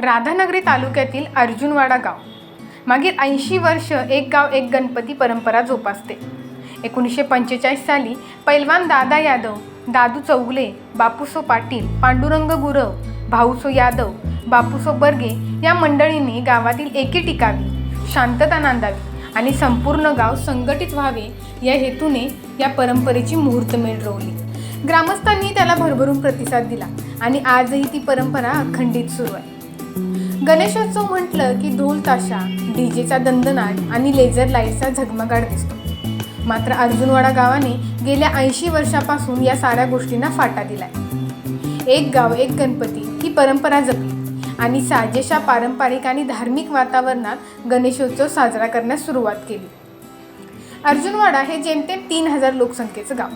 राधानगरी तालुक्यातील अर्जुनवाडा गाव. मागील ऐंशी वर्ष एक गाव एक गणपती परंपरा जोपासते. एकोणीसशे पंचेचाळीस साली पैलवान दादा यादव दादू चौगले बापूसो पाटील पांडुरंग गुरव भाऊसो यादव बापूसो बर्गे या मंडळींनी गावातील एकी टिकावी शांतता नांदावी आणि संपूर्ण गाव संघटित व्हावे या हेतूने या परंपरेची मुहूर्तमेढ रोवली. ग्रामस्थांनी त्याला भरभरून प्रतिसाद दिला आणि आजही ती परंपरा अखंडित सुरू आहे. गणेशोत्सव म्हटलं की ढोल ताशा डीजेचा दंदनाट आणि लेझर लाईटचा झगमगाट दिसतो. मात्र अर्जुनवाडा गावाने गेल्या ऐंशी वर्षापासून या साऱ्या गोष्टींना फाटा दिलाय. एक गाव एक गणपती ही परंपरा जपली आणि साजेशा पारंपरिक आणि धार्मिक वातावरणात गणेशोत्सव साजरा करण्यास सुरुवात केली. अर्जुनवाडा हे जेमतेम तीन हजार लोकसंख्येचं गाव.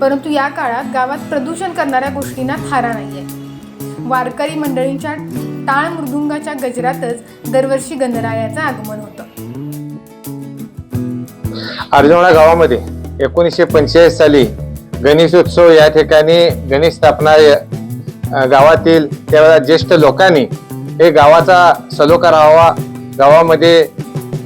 परंतु या काळात गावात प्रदूषण करणाऱ्या गोष्टींना थारा नाही आहे वारकरी मंडळींच्या टाळ मृदुंगाच्या गजरातच दरवर्षी गणरायाचं आगमन होतं. अर्जुना गावामध्ये एकोणीसशे पंचेचाळीस साली गणेशोत्सव या ठिकाणी गणेश स्थापना गावातील त्यावेळेला ज्येष्ठ लोकांनी हे गावाचा सलोखा राहावा गावामध्ये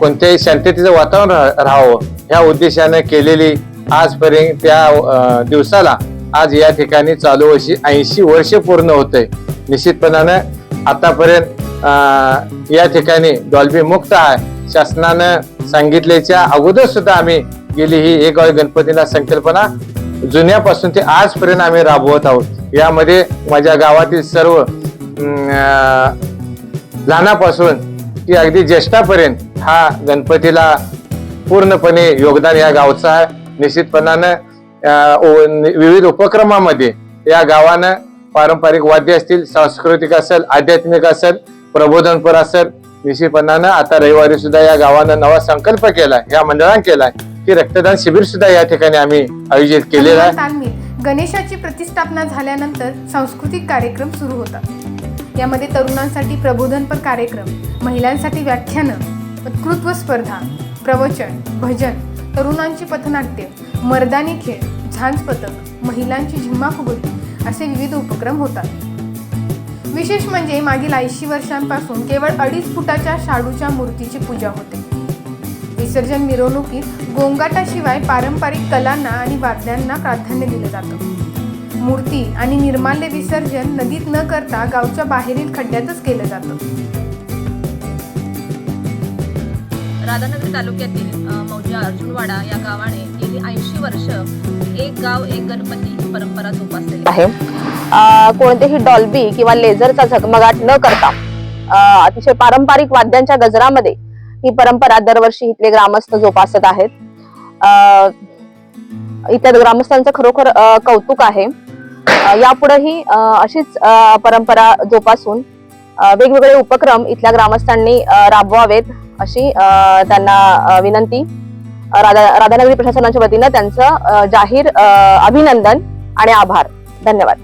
कोणत्याही शांततेचं वातावरण राहावं ह्या उद्देशाने केलेली आजपर्यंत त्या दिवसाला आज या ठिकाणी चालू वर्षी ऐंशी वर्ष पूर्ण होते निश्चितपणानं आतापर्यंत या ठिकाणी डॉल्बी मुक्त आहे. शासनानं सांगितल्याच्या अगोदर सुद्धा आम्ही गेली ही एक गाव गणपतीला संकल्पना. जुन्यापासून ते आजपर्यंत आम्ही राबवत आहोत. यामध्ये माझ्या गावातील सर्व लहानापासून की अगदी ज्येष्ठापर्यंत हा गणपतीला पूर्णपणे योगदान या गावचं आहे. निश्चितपणानं विविध उपक्रमामध्ये या गावानं पारंपरिक वाद्य असतील सांस्कृतिक असेल आध्यात्मिक असेल प्रबोधनपर असेल निश्चितपणानं आता रविवारी सुद्धा या गावानं नवा संकल्प केलाय या मंडळानं केलाय की रक्तदान शिबिर सुद्धा या ठिकाणी आम्ही आयोजित केलेलं आहे. गणेशाची प्रतिष्ठापना झाल्यानंतर सांस्कृतिक कार्यक्रम सुरू होतात. यामध्ये तरुणांसाठी प्रबोधनपर कार्यक्रम महिलांसाठी व्याख्यानं वक्तृत्व स्पर्धा प्रवचन भजन तरुणांची पथनाट्य मर्दानी खेळ झांज पथक महिलांची झिम्मा फुगडी असे विविध उपक्रम होतात. विशेष म्हणजे मागील ऐंशी वर्षांपासून केवळ अडीच फुटाच्या शाडूच्या मूर्तीची पूजा होते. विसर्जन मिरवणुकीत गोंगाटाशिवाय पारंपरिक कलांना आणि वाद्यांना प्राधान्य दिलं जातं. मूर्ती आणि निर्माल्य विसर्जन नदीत न करता गावच्या बाहेरील खड्ड्यातच केलं जातं. राधानगरी तालुक्यातील मौजा अर्जुनवाडा या गावाने गेली ऐंशी वर्ष एक गाव एक गणपती ही परंपरा जोपासलेली आहे. कोणतेही डॉल्बी किंवा लेझरचा झगमगाट न करता अतिशय पारंपरिक वाद्यांच्या गजरामध्ये ही परंपरा दरवर्षी इथले ग्रामस्थ जोपासत आहेत. इतर ग्रामस्थांचं खरोखर कौतुक आहे. यापुढेही अशीच परंपरा जोपासून वेगवेगळे उपक्रम इथल्या ग्रामस्थांनी राबवावेत. अशी त्यांना विनंती. राधा राधानगरी प्रशासनाच्या वतीनं त्यांचं जाहीर अभिनंदन आणि आभार. धन्यवाद.